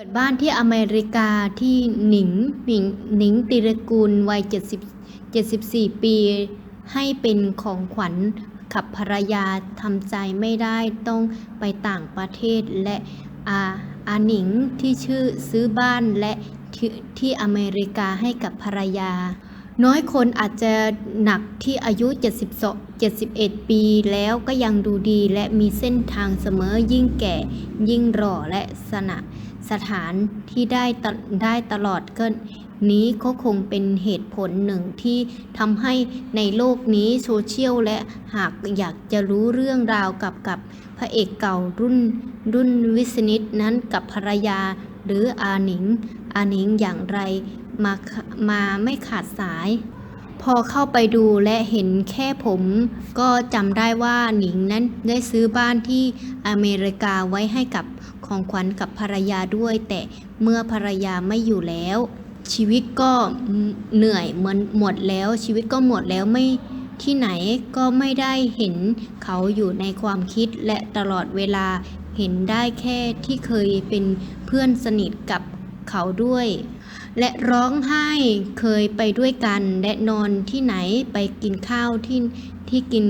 เปิดบ้านที่อเมริกาที่หนิงหนิงหนิงติรกูลวัย 70 74 ปี ให้เป็นของขวัญขับภรรยาทำใจไม่ได้ต้องไปต่างประเทศและอาอาหนิงที่ชื่อซื้อบ้านและที่ที่อเมริกาให้กับภรรยา น้อยคนอาจจะหนักที่อายุ 72 71 ปีแล้วก็ยังดูดีและมีเส้นทางเสมอยิ่งแก่ยิ่งหล่อและสนะ สถานที่ได้ได้ตลอดก็นี้ก็คงเป็นเหตุผลหนึ่งที่ทำให้ในโลกนี้โซเชียลและหากอยากจะรู้เรื่องราวกับกับพระเอกเก่ารุ่นรุ่นวิสนิตนั้นกับภรรยาหรืออาหนิง อาหนิงอย่างไรมามาไม่ขาดสาย พอเข้าไปดูและเห็นแค่ผมก็จำได้ว่าหนิงนั้นได้ซื้อบ้านที่อเมริกาไว้ให้กับของขวัญกับภรรยาด้วย แต่เมื่อภรรยาไม่อยู่แล้ว ชีวิตก็เหนื่อยเหมือนหมดแล้ว ชีวิตก็หมดแล้วไม่ที่ไหนก็ไม่ได้เห็นเขาอยู่ในความคิดและตลอดเวลาเห็นได้แค่ที่เคยเป็นเพื่อนสนิทกับ เขาด้วย และร้องไห้เคยไปด้วยกัน และนอนที่ไหนไปกินข้าวที่ที่กิน